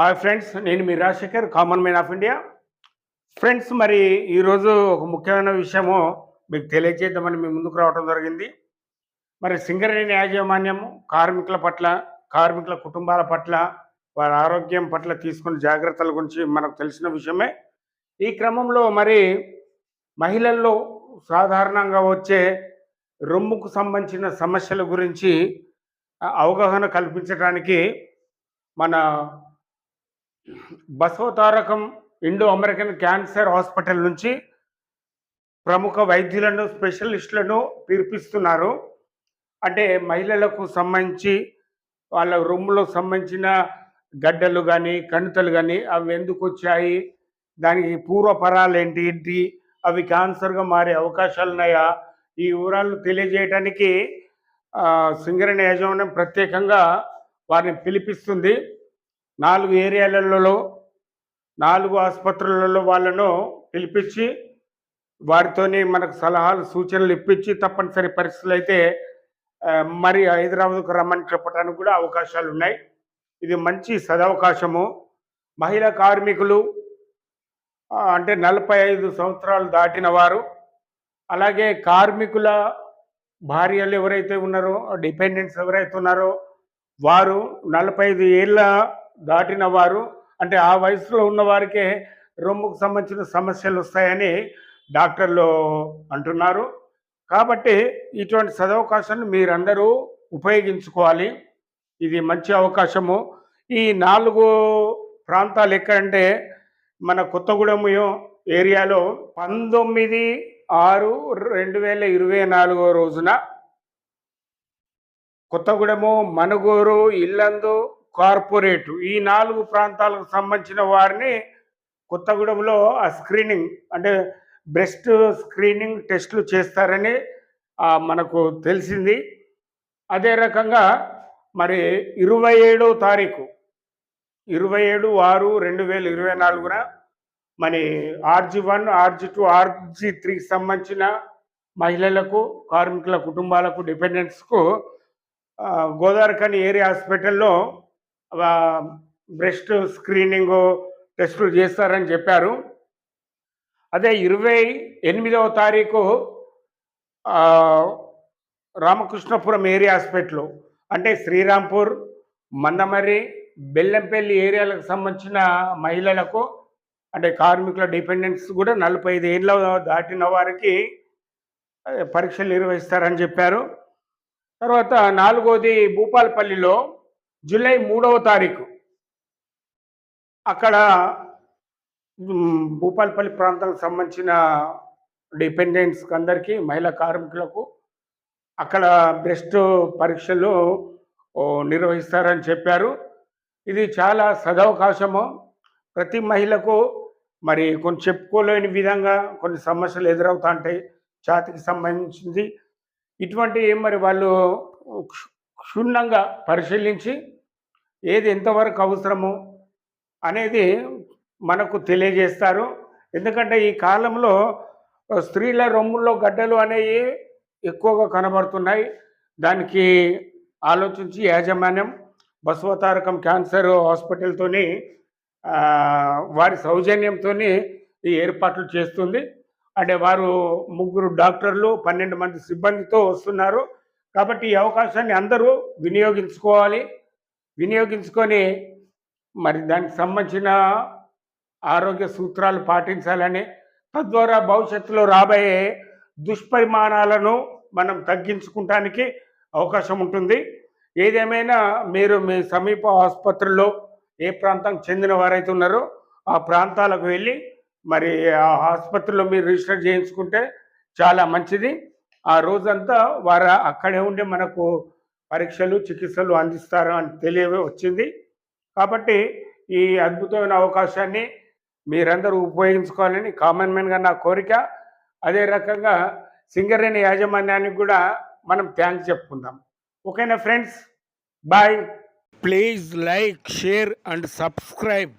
Hi friends నేను మీ Rajasekhar common man of India friends మరి ఈరోజు ఒక ముఖ్యమైన విషయము మీకు తెలియజేద్దామని మీ ముందుకు రావడం జరిగింది. మరి సింగరేణి యాజమాన్యము కార్మికుల పట్ల కార్మికుల కుటుంబాల పట్ల వారి ఆరోగ్యం పట్ల తీసుకున్న జాగ్రత్తల గురించి మనకు తెలిసిన విషయమే. ఈ క్రమంలో మరి మహిళల్లో సాధారణంగా వచ్చే రొమ్ముకు సంబంధించిన సమస్యల గురించి అవగాహన కల్పించడానికి మన Basavatarakam Indo American cancer hospital నుంచి ప్రముఖ వైద్యులను స్పెషలిస్టులను పిలిపిస్తున్నారు. అంటే మహిళలకు సంబంధించి వాళ్ళ రొమ్ములో సంబంధించిన గడ్డలు కానీ కణితలు కానీ అవి ఎందుకు వచ్చాయి? దానికి పూర్వపరాలు ఏంటి? ఏంటి? అవి క్యాన్సర్గా మారే అవకాశాలు ఉన్నాయా? ఈ వివరాలు తెలియజేయడానికి సింగరేణి యాజమాన్యం ప్రత్యేకంగా వారిని పిలిపిస్తుంది. నాలుగు ఏరియాలలో నాలుగు ఆసుపత్రులలో వాళ్ళను పిలిపించి వారితోని మనకు సలహాలు సూచనలు ఇప్పించి తప్పనిసరి పరిస్థితులు అయితే మరి హైదరాబాద్కు రమ్మని చెప్పడానికి కూడా అవకాశాలు ఉన్నాయి. ఇది మంచి సదవకాశము. మహిళా కార్మికులు అంటే నలభై ఐదు సంవత్సరాలు దాటిన వారు అలాగే కార్మికుల భార్యలు ఎవరైతే ఉన్నారో డిపెండెంట్స్ ఎవరైతే ఉన్నారో వారు నలభై ఐదు ఏళ్ళ దాటిన వారు అంటే ఆ వయసులో ఉన్న వారికే రొమ్ముకు సంబంధించిన సమస్యలు వస్తాయని డాక్టర్లు అంటున్నారు. కాబట్టి ఇటువంటి సదవకాశాన్ని మీరందరూ ఉపయోగించుకోవాలి. ఇది మంచి అవకాశము. ఈ నాలుగు ప్రాంతాలు ఎక్కడంటే మన కొత్తగూడెం ఏరియాలో పంతొమ్మిది ఆరు రెండు వేల ఇరవై నాలుగో రోజున కొత్తగూడెము మనుగూరు ఇల్లందు కార్పొరేటు ఈ నాలుగు ప్రాంతాలకు సంబంధించిన వారిని కొత్తగూడెంలో ఆ స్క్రీనింగ్ అంటే బ్రెస్ట్ స్క్రీనింగ్ టెస్టులు చేస్తారని మనకు తెలిసింది. అదే రకంగా మరి ఇరవై ఏడో తారీఖు ఇరవై ఏడు ఆరు రెండు వేల ఇరవై నాలుగున మరి RG one RG two RG త్రీకి సంబంధించిన మహిళలకు కార్మికుల కుటుంబాలకు డిపెండెంట్స్కు గోదావరికని గోదావరిఖని ఏరియా హాస్పిటల్లో బ్రెస్ట్ స్క్రీనింగ్ టెస్టులు చేస్తారని చెప్పారు. అదే ఇరవై ఎనిమిదవ తారీఖు రామకృష్ణపురం ఏరియా హాస్పిటల్ అంటే శ్రీరాంపూర్ మందమరి బెల్లంపల్లి ఏరియాలకు సంబంధించిన మహిళలకు అంటే కార్మికుల డిపెండెంట్స్ కూడా నలభై ఐదు ఏళ్ళ దాటిన వారికి పరీక్షలు నిర్వహిస్తారని చెప్పారు. తర్వాత నాలుగోది భూపాలపల్లిలో జూలై మూడవ తారీఖు. అక్కడ భూపాలపల్లి ప్రాంతానికి సంబంధించిన డిపెండెంట్స్కి అందరికీ మహిళా కార్మికులకు అక్కడ బ్రెస్ట్ పరీక్షలు నిర్వహిస్తారని చెప్పారు. ఇది చాలా సదవకాశము. ప్రతి మహిళకు మరి కొన్ని చెప్పుకోలేని విధంగా కొన్ని సమస్యలు ఎదురవుతా ఉంటాయి ఛాతికి సంబంధించింది. ఇటువంటి మరి వాళ్ళు క్షుణ్ణంగా పరిశీలించి ఏది ఎంతవరకు అవసరము అనేది మనకు తెలియజేస్తారు. ఎందుకంటే ఈ కాలంలో స్త్రీల రొమ్ముల్లో గడ్డలు అనేవి ఎక్కువగా కనబడుతున్నాయి. దానికి ఆలోచించి యాజమాన్యం బసవతారకం క్యాన్సర్ హాస్పిటల్తోని వారి సౌజన్యంతో ఈ ఏర్పాట్లు చేస్తుంది. అంటే వారు ముగ్గురు డాక్టర్లు పన్నెండు మంది సిబ్బందితో వస్తున్నారు. కాబట్టి ఈ అవకాశాన్ని అందరూ వినియోగించుకోవాలి. వినియోగించుకొని మరి దానికి సంబంధించిన ఆరోగ్య సూత్రాలు పాటించాలని తద్వారా భవిష్యత్తులో రాబోయే దుష్పరిమాణాలను మనం తగ్గించుకుంటానికి అవకాశం ఉంటుంది. ఏదేమైనా మీరు మీ సమీప ఆసుపత్రుల్లో ఏ ప్రాంతానికి చెందిన వారైతే ఉన్నారో ఆ ప్రాంతాలకు వెళ్ళి మరి ఆ ఆసుపత్రిలో మీరు రిజిస్టర్ చేయించుకుంటే చాలా మంచిది. ఆ రోజంతా వారు అక్కడే ఉండి మనకు పరీక్షలు చికిత్సలు అందిస్తారు అని తెలియ వచ్చింది. కాబట్టి ఈ అద్భుతమైన అవకాశాన్ని మీరందరూ ఉపయోగించుకోవాలని కామన్ మ్యాన్గా నా కోరిక. అదే రకంగా సింగరేణి యాజమాన్యానికి కూడా మనం థ్యాంక్స్ చెప్పుకుందాం. ఓకేనా friends? Bye. Please like share and subscribe.